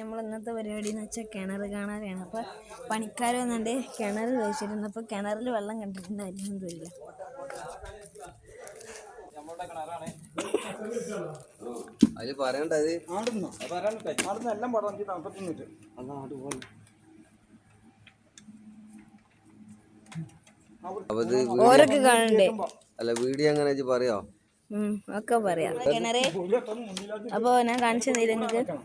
നമ്മൾ ഇന്നത്തെ പരിപാടി എന്ന് വെച്ചാൽ കിണർ കാണാനാണ്. അപ്പോൾ പണിക്കാർ വന്നിട്ട് കിണർ ചോദിച്ചിരുന്നു അപ്പോൾ കിണറിൽ വെള്ളം കണ്ടിട്ടുണ്ട്. അതിനൊന്നും തരില്ല അതിൽ പറയണ്ടത് ആടുന്നോ? ആടുന്ന എല്ലാം പടം. എനിക്ക് തണുപ്പത്തിന്നിട്ട് അപ്പൊ ഇത് ഓരൊക്കെ കാണണ്ടേ? അല്ല വീഡിയോ അങ്ങനെ വെച്ച് പറയോ? ഉം, ഒക്കെ പറയാം. കിണറ് അപ്പോൾ ഞാൻ കാണിച്ചു തന്നില്ല നിങ്ങൾക്ക്?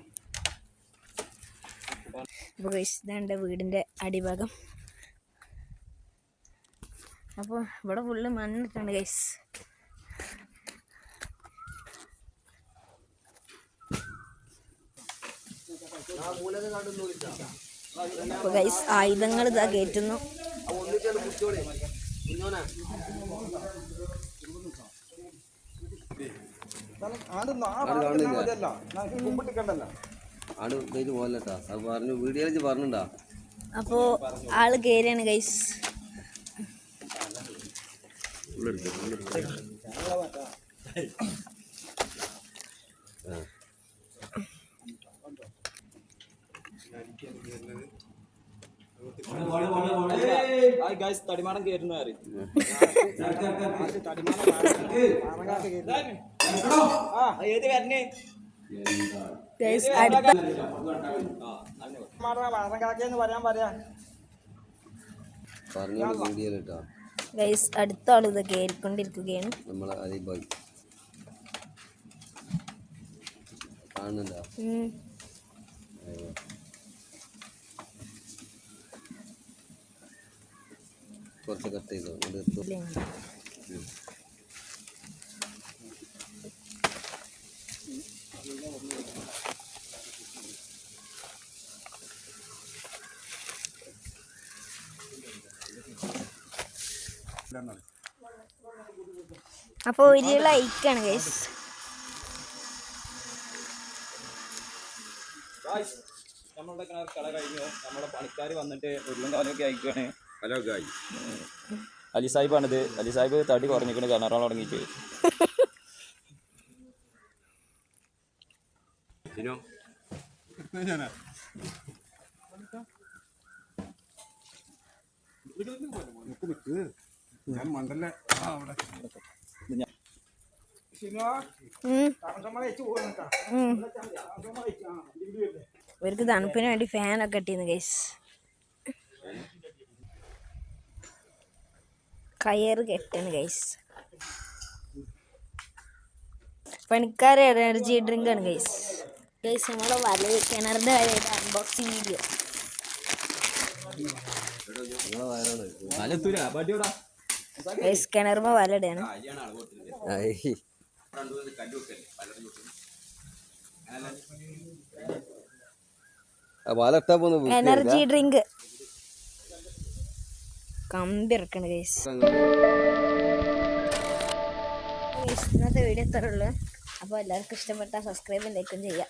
അപ്പോൾ ഇതാണ്ട് വീടിന്റെ അടിഭാഗം. അപ്പോൾ ഇവിടെ ഫുള്ള് മണ്ണിട്ടാണ് ഗൈസ് അപ്പോൾ ഗൈസ് ആയുധങ്ങൾ ഇതാ കയറ്റുന്നു ആണ്ട് ആണ് ഇതായിട്ട് പോലട്ടാ അത് പറഞ്ഞു വീഡിയോ വെച്ച് പറഞ്ഞിണ്ടാ? അപ്പോൾ ആൾ കയറിയാണ് ഗൈസ് തടിമാടം കയറുന്ന ഏത് വരണേ? അടുത്ത ആൾ ഇത് കയറിക്കൊണ്ടിരിക്കുകയാണ് നമ്മൾ അതേ ബൈ കാണുന്നുണ്ടാ. കുറച്ച് കട്ട് ചെയ്തോ? അപ്പോൾ ഒരു ലൈക്കാണ് ഗൈസ് നമ്മളുടെ കിണർ കള കഴിഞ്ഞു. നമ്മളെ പണിക്കാർ വന്നിട്ട് ഉരുളും കാലൊക്കെ അയക്കുകയാണ് ഹലോ ഗായ് അലി സാഹിബാണിത്. അലി സാഹിബ് തടി കുറഞ്ഞിരിക്കുന്നത് കിണറാൻ തുടങ്ങിയിട്ട് ജിനോ ഞാൻ മണ്ടല്ലേ അവിടെ ഉം. ഉം. ഇവർക്ക് തണുപ്പിന് വേണ്ടി ഫാനൊക്കെ ഇട്ടിരുന്നു ഗൈസ് കയറ് കെട്ടാണ് ഗൈസ് പണിക്കാരെ എനർജി ഡ്രിങ്ക് ആണ് ഗൈസ് ഗൈസ് നമ്മളെ വല കിണറിന്റെ കാര്യമായിട്ട് അൺബോക്സിങ് വീഡിയോ ഗൈസ് കിണറുമ്പോൾ വല. എനർജി ഡ്രിങ്ക് കമ്പി ഇറക്കണ ഗൈസ്. ഗൈസ് ഇന്നത്തെ വീഡിയോ എത്ര ഉള്ളു. അപ്പോൾ എല്ലാവർക്കും ഇഷ്ടപ്പെട്ടാൽ സബ്സ്ക്രൈബ് ലൈക്കും ചെയ്യാം.